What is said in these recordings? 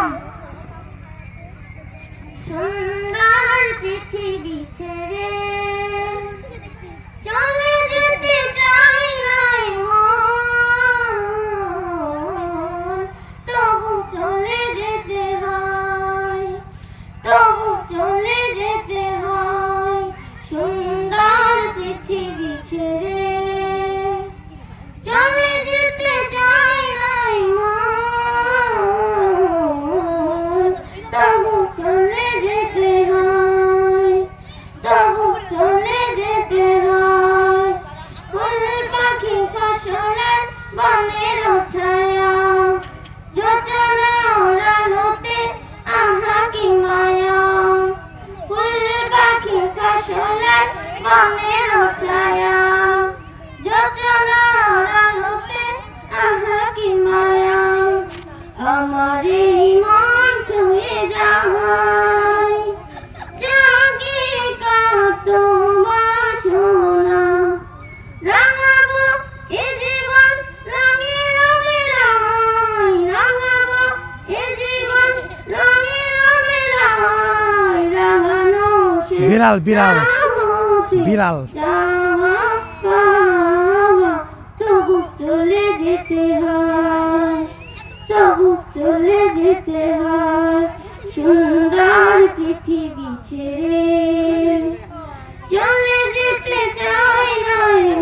Mom. পাখি ফসলের বনের ছায়া। যোচনা আলোতে আহা কি মায়া। ফুল পাখি ফসলের বনের ছায়া। যোচনা আলোতে আহা কি মায়া। আমার বিড়াল, বিড়াল, বিড়াল। চলে যেতে হয় সুন্দর পৃথিবী ছেড়ে চলে যেতে চাই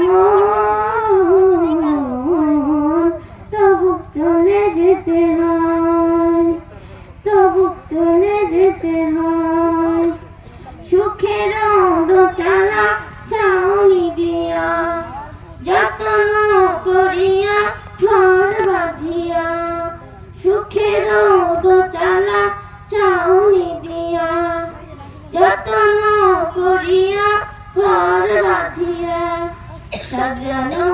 মন তবু চলে যেতে হয় সুখের দোচালা ছাউনি দিয়া যত্ন করিয়া ঘর বাঁধিয়া সাজানো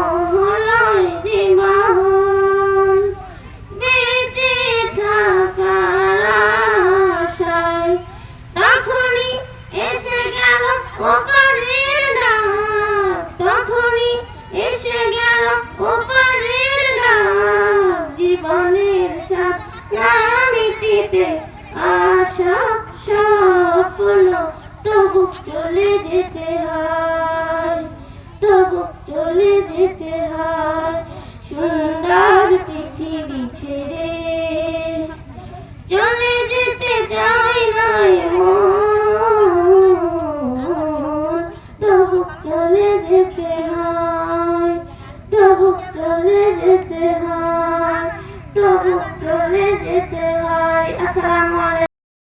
সাথ না মিটিতে আশা স্বপ্ন তবু চলে যেতে